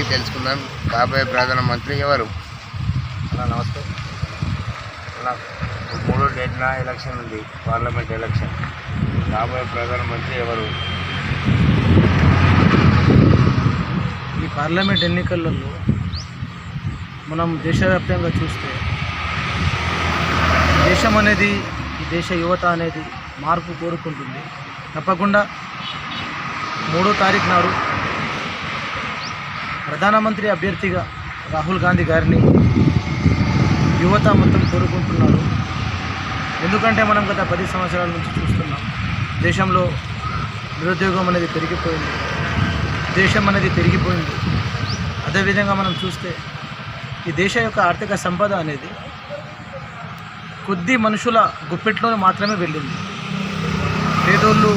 అడిగి తెలుసుకుందాం. కాబోయే ప్రధానమంత్రి ఎవరు? అన్న నమస్తే. ఇప్పుడు మూడో డేట్న ఎలక్షన్ ఉంది. పార్లమెంట్ ఎలక్షన్ కాబోయే ప్రధానమంత్రి ఎవరు? ఈ పార్లమెంట్ ఎన్నికలలో మనం దేశవ్యాప్తంగా చూస్తే దేశం అనేది ఈ దేశ యువత అనేది మార్పు కోరుకుంటుంది. తప్పకుండా మూడో తారీఖు నాడు ప్రధానమంత్రి అభ్యర్థిగా రాహుల్ గాంధీ గారిని యువత మొత్తం కోరుకుంటున్నారు. ఎందుకంటే మనం గత పది సంవత్సరాల నుంచి చూస్తున్నాం దేశంలో నిరుద్యోగం అనేది పెరిగిపోయింది. దేశం అనేది పెరిగిపోయింది. అదేవిధంగా మనం చూస్తే ఈ దేశ యొక్క ఆర్థిక సంపద అనేది కొద్ది మనుషుల గుప్పెట్లోనే మాత్రమే వెళ్ళింది. పేదోళ్ళు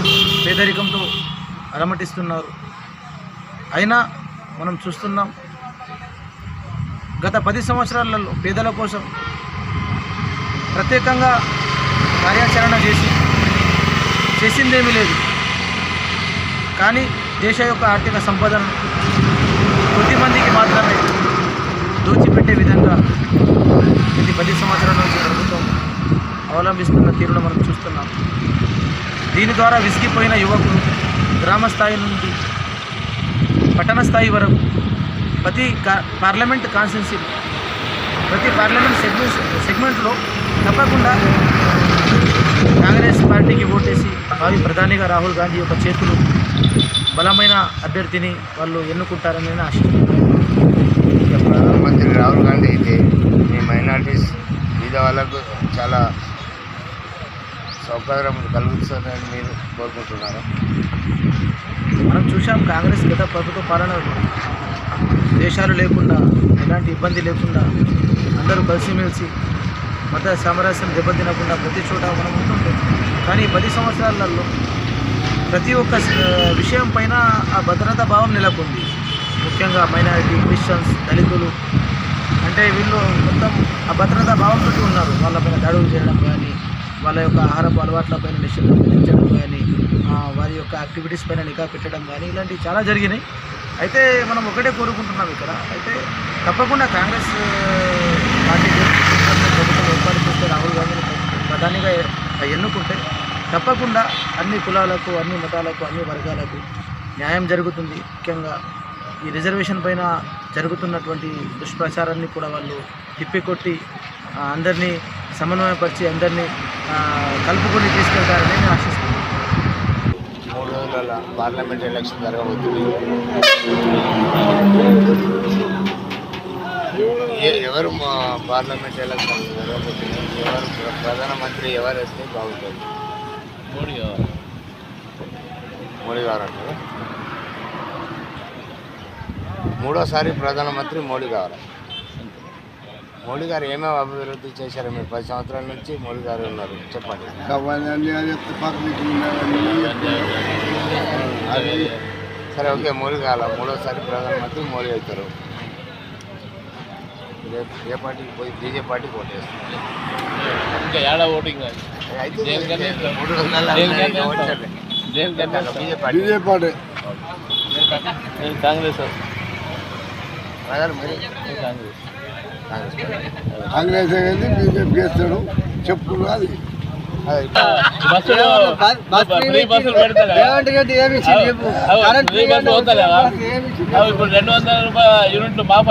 పేదరికంతో అలమటిస్తున్నారు అయినా మనం చూస్తున్నాం. గత పది సంవత్సరాలలో పేదల కోసం ప్రత్యేకంగా కార్యాచరణ చేసి చేసిందేమీ లేదు. కానీ దేశ యొక్క ఆర్థిక సంపదను కొద్దిమందికి మాత్రమే దోచిపెట్టే విధంగా ఇది పది సంవత్సరాల నుంచి ప్రభుత్వం అవలంబిస్తున్న తీరును మనం చూస్తున్నాం. దీని ద్వారా విసిగిపోయిన యువకులు గ్రామ స్థాయి నుండి పట్టణ స్థాయి వరకు ప్రతి కా పార్లమెంట్ కాన్స్టిట్యున్సీ ప్రతి పార్లమెంట్ సెగ్మెంట్ సెగ్మెంట్లో తప్పకుండా కాంగ్రెస్ పార్టీకి ఓటేసి భావి ప్రధానిగా రాహుల్ గాంధీ యొక్క చేతులు బలమైన అభ్యర్థిని వాళ్ళు ఎన్నుకుంటారని నేను ఆశిస్తున్నాను. ప్రధానమంత్రి రాహుల్ గాంధీ అయితే మీ మైనార్టీస్ మీద వాళ్ళకు చాలా సౌకర్యం కలుగుతుందని మీరు కోరుకుంటున్నారు. మనం చూసాం కాంగ్రెస్ గత ప్రభుత్వ పాలన దేశాలు లేకుండా ఎలాంటి ఇబ్బంది లేకుండా అందరూ కలిసిమెలిసి మత సామరస్యం దెబ్బతినకుండా ప్రతి చోట మనం ఉంటుంటాం కానీ పది సంవత్సరాలలో ప్రతి ఒక్క విషయం పైన ఆ భద్రతా భావం నెలకొంది. ముఖ్యంగా మైనారిటీ క్రిస్టియన్స్ దళితులు అంటే వీళ్ళు మొత్తం ఆ భద్రతా భావంతో ఉన్నారు. వాళ్ళపైన దాడులు చేయడం కానీ వాళ్ళ యొక్క ఆహారపు అలవాట్లపైన నిషేధం విధించడం కానీ వారి యొక్క యాక్టివిటీస్ పైన నిఘా పెట్టడం కానీ ఇలాంటివి చాలా జరిగినాయి. అయితే మనం ఒకటే కోరుకుంటున్నాం ఇక్కడ. అయితే తప్పకుండా కాంగ్రెస్ పార్టీ ప్రభుత్వం ఏర్పాటు చేస్తే రాహుల్ గాంధీని ప్రధానిగా ఎన్నుకుంటే తప్పకుండా అన్ని కులాలకు అన్ని మతాలకు అన్ని వర్గాలకు న్యాయం జరుగుతుంది. ముఖ్యంగా ఈ రిజర్వేషన్ పైన జరుగుతున్నటువంటి దుష్ప్రచారాన్ని కూడా వాళ్ళు తిప్పికొట్టి అందరినీ సమన్వయపరిచి అందరినీ ఆ, కలుపుకొని తీసుకెళ్తారని నేను ఆశిస్తున్నాను. మూడు రోజుల పార్లమెంట్ ఎలక్షన్ జరగబోతుంది. ఎవరు మా పార్లమెంట్ ఎలక్షన్ జరగబోతుంది? ఎవరు ప్ర- ప్రధానమంత్రి ఎవరు వస్తే బాగుంటుంది? మోడీ మోడీ గారు అంటారు? మూడోసారి ప్రధానమంత్రి మోడీ గారు. మోడీ గారు ఏమేమి అభివృద్ధి చేశారు? మీరు పది సంవత్సరాల నుంచి మోడీ గారు ఉన్నారు. చెప్పండి. సరే ఓకే మోడీ కావాల? మూడోసారి ప్రధానమంత్రి మోడీ అవుతారు. ఏ- పార్టీకి పోయి బీజేపీ పార్టీకి ఓటేస్తారు ఇంకా ఏడా ఓటింగ్ అయితే మూడు బీజేపీ పార్టీ. కాంగ్రెస్ ప్రధాని మరి? కాంగ్రెస్. కాంగ్రెస్ అనేది బీజేపీ చేస్తాడు చెప్పుడు అది. రేవంత్ రెడ్డి ఏమి ఇప్పుడు రెండు వందల రూపాయల యూనిట్లు మాఫ్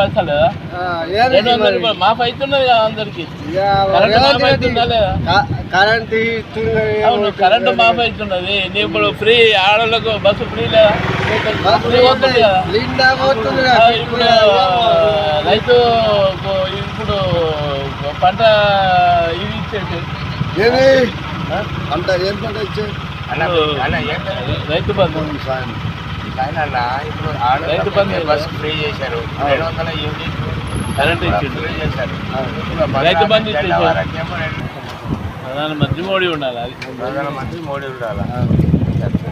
రెండు వందల రూపాయలు మాఫ్ అవుతున్నది కదా అందరికి. ఇక కరెంట్ కరెంట్ ఇస్తున్నది అవును కరెంట్ మాఫ్ అవుతున్నది. నీ ఇప్పుడు ఫ్రీ ఆడోళ్ళకు బస్సు ఫ్రీ లేదా? ఇప్పుడు రైతు ఇప్పుడు పంట ఇవి ఇచ్చేది. ఏమి? అంత ఏం పంట ఇచ్చే అన్న అన్న ఏంటంటే రైతు బంధు. ఆయన అన్న ఇప్పుడు ఆడ రైతు బంధు బస్ ఫ్రీ చేశారు. రెండు వందల యూనిట్ కరెంట్ ఇచ్చిండు. ఫ్రీ చేశారు. రైతు బంధు ప్రధానమంత్రి మోడీ ఉండాలి ప్రధానమంత్రి మోడీ ఉండాలి?